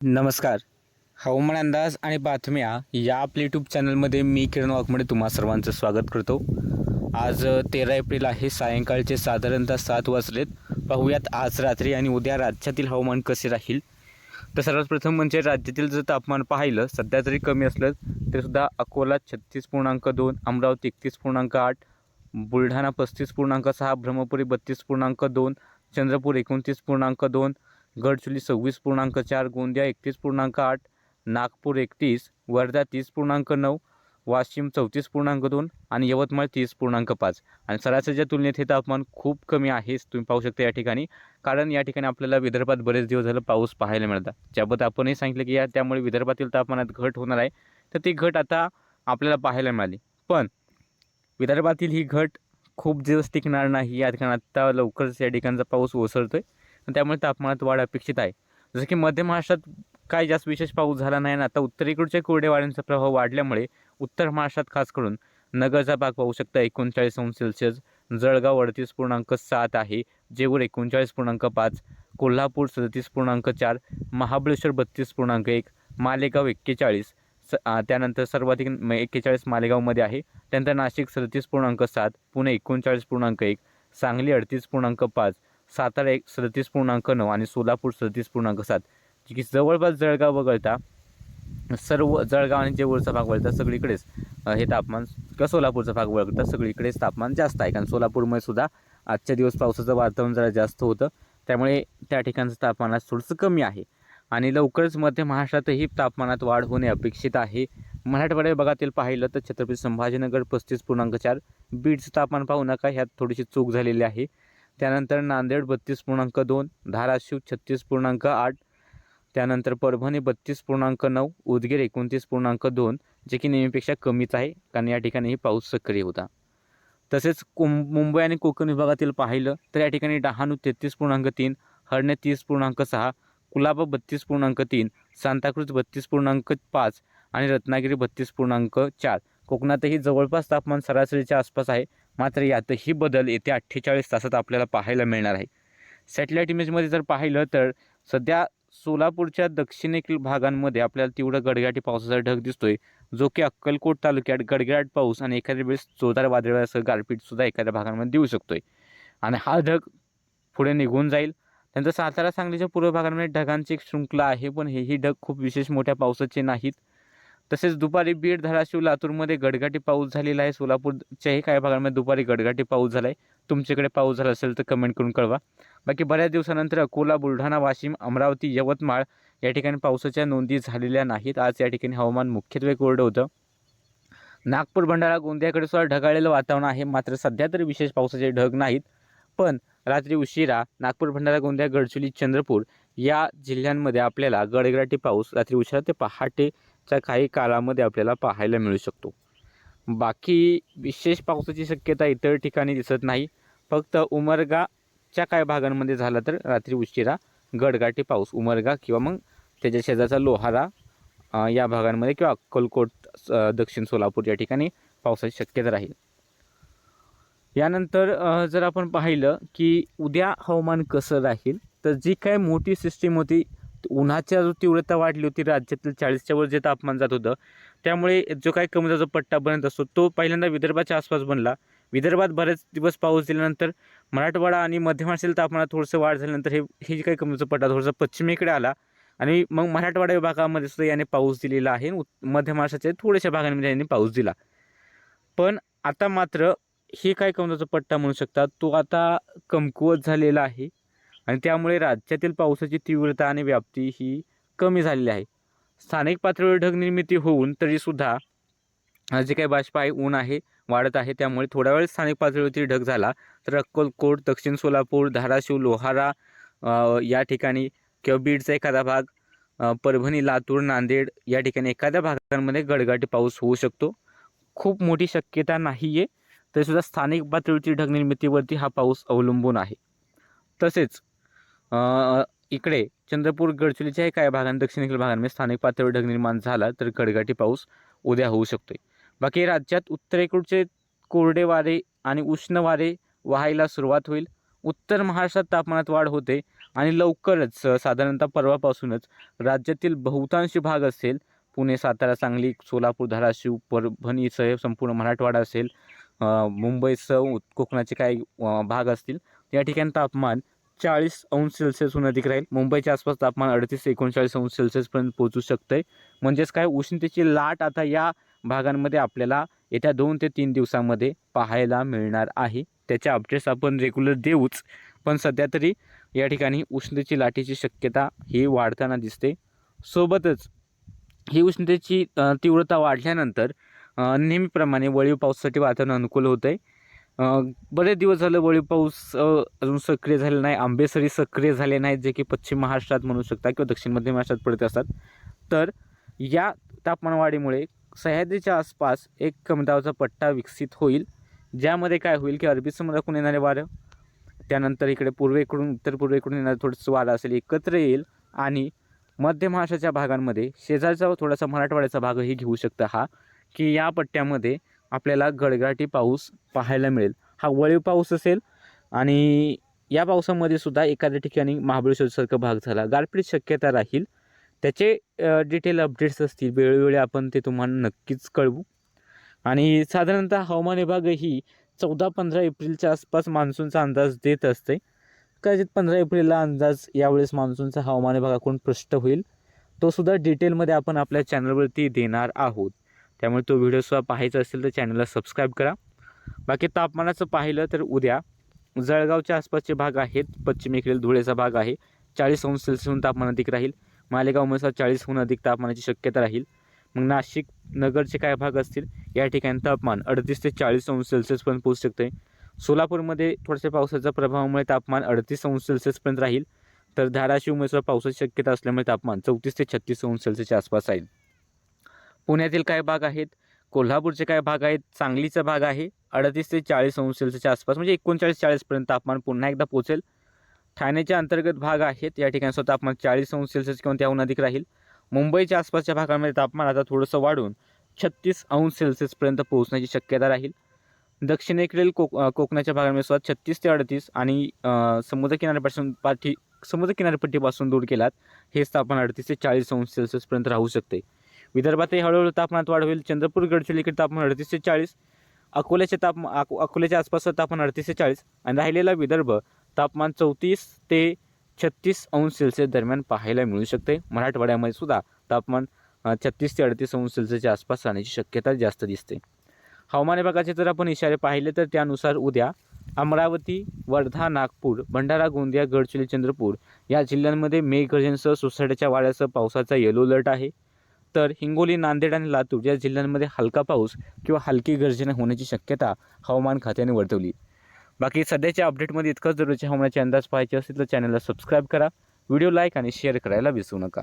नमस्कार. हवामान अंदाज आणि बातम्या या आपल्या यूट्यूब चॅनलमध्ये मी किरण वाघमडे तुम्हा सर्वांचं स्वागत करतो. आज तेरा एप्रिल आहे सायंकाळचे साधारणतः सात वाजलेत. पाहूयात आज रात्री आणि उद्या राज्यातील हवामान कसे राहील? तर सर्वात प्रथम म्हणजे राज्यातील जर तापमान पाहिलं सध्या जरी कमी असलं तरीसुद्धा अकोला छत्तीस पूर्णांक दोन अमरावती एकतीस पूर्णांक आठ बुलढाणा पस्तीस पूर्णांक सहा ब्रह्मपुरी बत्तीस पूर्णांक दोन चंद्रपूर एकोणतीस पूर्णांक दोन गडचिरोली सव्वीस पूर्णांक चार गोंदिया एकतीस पूर्णांक आठ नागपूर एकतीस वर्धा तीस पूर्णांक नऊ वाशिम चौतीस पूर्णांक दोन आणि यवतमाळ तीस पूर्णांक पाच. आणि सरासरीच्या तुलनेत हे तापमान खूप कमी आहेच तुम्ही पाहू शकता या ठिकाणी. कारण या ठिकाणी आपल्याला विदर्भात बरेच दिवस झालं पाऊस पाहायला मिळतात ज्याबद्दल आपणही सांगितलं की या त्यामुळे विदर्भातील तापमानात घट होणार आहे. तर ती घट आता आपल्याला पाहायला मिळाली. पण विदर्भातील ही घट खूप दिवस टिकणार नाही. या ठिकाणी आत्ता लवकरच या ठिकाणचा पाऊस ओसरतो आहे त्यामुळे तापमानात वाढ अपेक्षित आहे. जसं की मध्य महाराष्ट्रात काय जास्त विशेष पाऊस झाला नाही ना आता उत्तरेकडच्या कोरड्या वाऱ्यांचा प्रभाव वाढल्यामुळे उत्तर महाराष्ट्रात खास करून नगरचा भाग पाहू शकता एकोणचाळीस अंश सेल्सिअस जळगाव अडतीस पूर्णांक सात आहे जेऊर एकोणचाळीस पूर्णांक पाच कोल्हापूर सदतीस पूर्णांक चार महाबळेश्वर बत्तीस पूर्णांक एक मालेगाव एक्केचाळीस स त्यानंतर सर्वाधिक म- एक्केचाळीस मालेगावमध्ये आहे. त्यानंतर नाशिक सदतीस पूर्णांक सात पुणे एकोणचाळीस पूर्णांक एक सांगली अडतीस पूर्णांक पाच सातारा एक सदतीस पूर्णांक नऊ आणि सोलापूर सदतीस पूर्णांक सात. जे की जवळपास जळगाव वगळता सर्व जळगाव आणि जेवळचा भाग वगळता सगळीकडेच हे तापमान किंवा सोलापूरचा भाग वगळता सगळीकडेच तापमान जास्त आहे. कारण सोलापूरमध्ये सुद्धा आजच्या दिवस पावसाचं वातावरण जरा जास्त होतं. त्यामुळे त्या ठिकाणचं तापमान आज थोडंसं कमी आहे. आणि लवकरच मध्य महाराष्ट्रातही तापमानात वाढ होणे अपेक्षित आहे. मराठवाड्या भागातील पाहिलं तर छत्रपती संभाजीनगर पस्तीस पूर्णांक चार. बीडचं तापमान पाहू नका ह्यात थोडीशी चूक झालेली आहे. त्यानंतर नांदेड बत्तीस पूर्णांक दोन धाराशिव छत्तीस पूर्णांक आठ त्यानंतर परभणी बत्तीस पूर्णांक नऊ उदगीर एकोणतीस पूर्णांक दोन जे की नेहमीपेक्षा कमीच आहे कारण या ठिकाणीही पाऊस सक्रिय होता. तसेच कुं मुंबई आणि कोकण विभागातील पाहिलं तर या ठिकाणी डहाणू तेहतीस पूर्णांक तीन हरणे तीस पूर्णांक सहा कुलाबा बत्तीस पूर्णांक तीन सांताक्रूज बत्तीस पूर्णांक पाच आणि रत्नागिरी बत्तीस पूर्णांक चार. कोकणातही जवळपास तापमान सरासरीच्या आसपास आहे मात्र यातही बदल येत्या अठ्ठेचाळीस तासात आपल्याला पाहायला मिळणार आहे. सॅटेलाईट इमेजमध्ये जर पाहिलं तर सध्या सोलापूरच्या दक्षिणेकडील भागांमध्ये आपल्याला तेवढं गडगडाटी पावसाचा ढग दिसतोय जो की अक्कलकोट तालुक्यात गडगडाट पाऊस आणि एखाद्या वेळेस जोरदार वादळासह गारपीटसुद्धा एखाद्या भागांमध्ये देऊ शकतोय. आणि हा ढग पुढे निघून जाईल. त्यानंतर सातारा सांगलीच्या पूर्व भागांमध्ये ढगांची एक शृंखला आहे पण हेही ढग खूप विशेष मोठ्या पावसाचे नाहीत. तसेच दुपारी बीड धाराशिव लातूरमध्ये गडगाटी पाऊस झालेला आहे. सोलापूरच्याही काही भागांमध्ये दुपारी गडगाटी पाऊस झाला आहे तुमच्याकडे पाऊस झाला असेल तर कमेंट करून कळवा. बाकी बऱ्याच दिवसानंतर अकोला बुलढाणा वाशिम अमरावती यवतमाळ या ठिकाणी पावसाच्या नोंदी झालेल्या नाहीत. आज या ठिकाणी हवामान मुख्यत्वे कोरडं होतं. नागपूर भंडारा गोंदियाकडे सुद्धा ढगाळलेलं वातावरण आहे. मात्र सध्या तरी विशेष पावसाचे ढग नाहीत. पण रात्री उशिरा नागपूर भंडारा गोंदिया गडचिरोली चंद्रपूर या जिल्ह्यांमध्ये आपल्याला गडगडाटी पाऊस रात्री उशिरा ते पहाटे पहाटेच्या काही काळामध्ये आपल्याला पाहायला मिळू शकतो. बाकी विशेष पावसाची शक्यता इतर ठिकाणी दिसत नाही. फक्त उमरगाच्या काही भागांमध्ये झाला तर रात्री उशिरा गडगाटी पाऊस उमरगा किंवा मग त्याच्या शेजारचा लोहारा या भागांमध्ये किंवा अक्कलकोट दक्षिण सोलापूर या ठिकाणी पावसाची शक्यता राहील. यानंतर जर आपण पाहिलं की उद्या हवामान कसं राहील तर जी काय मोठी सिस्टीम होती उन्हाच्या जो तीव्रता वाढली होती राज्यातील चाळीसच्या वर जे तापमान जात होतं त्यामुळे जो काही कमी जो पट्टा बनत असतो तो पहिल्यांदा विदर्भाच्या आसपास बनला. विदर्भात बरेच दिवस पाऊस दिल्यानंतर मराठवाडा आणि मध्य महाराष्ट्रातील तापमानात थोडंसं वाढ झाल्यानंतर हे हे जे काही कमीचा पट्टा थोडंसं पश्चिमेकडे आला आणि मग मराठवाडा विभागामध्ये सुद्धा याने पाऊस दिलेला आहे. मध्य महाराष्ट्राच्या थोड्याशा भागांमध्ये यांनी पाऊस दिला. पण आता मात्र हे काय कमजाचा पट्टा म्हणू शकतात तो आता कमकुवत झालेला आहे. आणि त्यामुळे राज्यातील पावसाची तीव्रता आणि व्याप्ती ही कमी झालेली आहे. स्थानिक पातळीवर ढगनिर्मिती होऊन तरीसुद्धा जे काही बाष्प आहे ऊन आहे वाढत आहे त्यामुळे थोड्या वेळ स्थानिक पातळीवरती ढग झाला तर अक्कलकोट दक्षिण सोलापूर धाराशिव लोहारा या ठिकाणी किंवा बीडचा एखादा भाग परभणी लातूर नांदेड या ठिकाणी एखाद्या भागांमध्ये गडगाटी पाऊस होऊ शकतो. खूप मोठी शक्यता नाही आहे तरीसुद्धा स्थानिक पातळीवरची ढगनिर्मितीवरती हा पाऊस अवलंबून आहे. तसेच इकडे चंद्रपूर गडचिरोलीच्याही काही भागां दक्षिणेकडील भागांमध्ये म्हणजे स्थानिक पातळीवर ढग निर्माण झाला तर गडगाटी पाऊस उद्या होऊ शकतो बाकी राज्यात उत्तरेकडचे कोरडे वारे आणि उष्ण वारे व्हायला सुरुवात होईल. उत्तर महाराष्ट्रात तापमानात वाढ होते आणि लवकरच साधारणतः परवापासूनच राज्यातील बहुतांश भाग असेल पुणे सातारा सांगली सोलापूर धाराशिव परभणीसह संपूर्ण मराठवाडा असेल मुंबईसह कोकणाचे काही भाग असतील या ठिकाणी तापमान चाळीस अंश सेल्सिअसहून अधिक राहील. मुंबईच्या आसपास तापमान अडतीस ते एकोणचाळीस अंश सेल्सिअसपर्यंत पोहोचू शकते म्हणजेच काय उष्णतेची लाट आता या भागांमध्ये आपल्याला येत्या दोन ते तीन दिवसामध्ये पाहायला मिळणार आहे. त्याच्या अपडेट्स आपण रेग्युलर देऊच. पण सध्या तरी या ठिकाणी उष्णतेची लाटेची शक्यता ही वाढताना दिसते. सोबतच ही उष्णतेची तीव्रता वाढल्यानंतर नेहमीप्रमाणे वळीव पावसासाठी वातावरण अनुकूल होतं आहे बरेच दिवस झालं वळी पाऊस अजून सक्रिय झालेला नाही. आंबेसरी सक्रिय झाले नाहीत जे की पश्चिम महाराष्ट्रात म्हणू शकता किंवा दक्षिण मध्य महाराष्ट्रात पडत असतात. तर या तापमानवाढीमुळे सह्याद्रीच्या आसपास एक कमी दाबाचा पट्टा विकसित होईल ज्यामध्ये काय होईल की अरबी समुद्राकडून येणारे वारं त्यानंतर इकडे पूर्वेकडून उत्तर पूर्वेकडून येणारं थोडंसं वारं असेल एकत्र येईल आणि मध्य महाराष्ट्राच्या भागांमध्ये शेजारचा थोडासा मराठवाड्याचा भागही घेऊ शकतं हा की या पट्ट्यामध्ये आपल्याला गडगडाटी पाऊस पाहायला मिळेल. हा वळीव पाऊस असेल आणि या पावसामध्ये सुद्धा एखाद्या ठिकाणी महाबळेश्वरसारखा भाग झाला. गारपीट शक्यता राहील. त्याचे डिटेल अपडेट्स असतील. वेळोवेळी आपण ते तुम्हाला नक्कीच कळवू. आणि साधारणतः हवामान विभागही चौदा पंधरा एप्रिलच्या आसपास मान्सूनचा अंदाज देत असते. कदाचित पंधरा एप्रिलला अंदाज यावेळेस मान्सूनचा हवामान विभागाकडून पृष्ठ होईल. तो सुद्धा डिटेलमध्ये आपण आपल्या चॅनलवरती देणार आहोत. त्यामुळे तो व्हिडिओ सुद्धा पाहायचा असेल तर चॅनलला सबस्क्राईब करा. बाकी तापमानाचं पाहिलं तर उद्या जळगावच्या आसपासचे भाग आहेत. पश्चिमेकडील धुळेचा भाग आहे. चाळीस अंश सेल्सिअसहून तापमान अधिक राहील. मालेगाव चाळीसहून अधिक तापमानाची शक्यता राहील. मग नाशिक नगरचे काय भाग असतील? या ठिकाणी तापमान अडतीस ते चाळीस अंश सेल्सिअसपर्यंत पोहोचू शकते सोलापूरमध्ये थोड्याशा पावसाच्या प्रभावामुळे तापमान अडतीस अंश सेल्सिअसपर्यंत राहील. तर धाराशिव सुद्धा पावसाची शक्यता असल्यामुळे तापमान चौतीस ते छत्तीस अंश सेल्सिअसच्या आसपास राहील. पुण्यातील काय भाग आहेत? कोल्हापूरचे काय भाग आहेत? सांगलीचा भाग आहे. अडतीस ते चाळीस अंश सेल्सिअसच्या आसपास म्हणजे एकोणचाळीस चाळीसपर्यंत तापमान पुन्हा एकदा पोहोचेल. ठाण्याच्या अंतर्गत भाग आहेत. या ठिकाणी स्वतः तापमान चाळीस अंश सेल्सिअस किंवा त्याहून अधिक राहील. मुंबईच्या आसपासच्या भागामध्ये तापमान आता थोडंसं वाढून छत्तीस अंश सेल्सिअसपर्यंत पोहोचण्याची शक्यता राहील. दक्षिणेकडील कोक कोकणाच्या भागामध्ये सुद्धा छत्तीस ते अडतीस आणि समुद्रकिनाऱ्यापासून समुद्र पाठी समुद्र किनारपट्टीपासून दूर केलात हेच तापमान अडतीस ते चाळीस अंश सेल्सिअसपर्यंत राहू शकते. विदर्भातही हळूहळू तापमानात वाढ होईल. चंद्रपूर गडचिरोलीकडे तापमान अडतीस ते चाळीस अकोल्याचे तापमान अको अकोल्याच्या आसपासचं तापमान अडतीस ते चाळीस आणि राहिलेला विदर्भ तापमान चौतीस ते छत्तीस अंश सेल्सिअस दरम्यान पाहायला मिळू शकते. मराठवाड्यामध्ये सुद्धा तापमान छत्तीस ते अडतीस अंश सेल्सिअसच्या आसपास राहण्याची शक्यता जास्त दिसते. हवामान विभागाचे जर आपण इशारे पाहिले तर त्यानुसार उद्या अमरावती वर्धा नागपूर भंडारा गोंदिया गडचिरोली चंद्रपूर या जिल्ह्यांमध्ये मेघगर्जनसह सोसाट्याच्या वाऱ्यासह पावसाचा येलो अलर्ट आहे. तर हिंगोली नांदेड आणि लातूर या जिल्ह्यांमध्ये हलका पाऊस किंवा हलकी गर्जना होण्याची शक्यता हवामान खात्याने वर्तवली. बाकी सध्याच्या अपडेटमध्ये इतकंच. दररोजच्या हवामानाचे अंदाज पाहायचे असेल तर चॅनलला सबस्क्राईब करा. व्हिडिओ लाईक आणि शेअर करायला विसरू नका.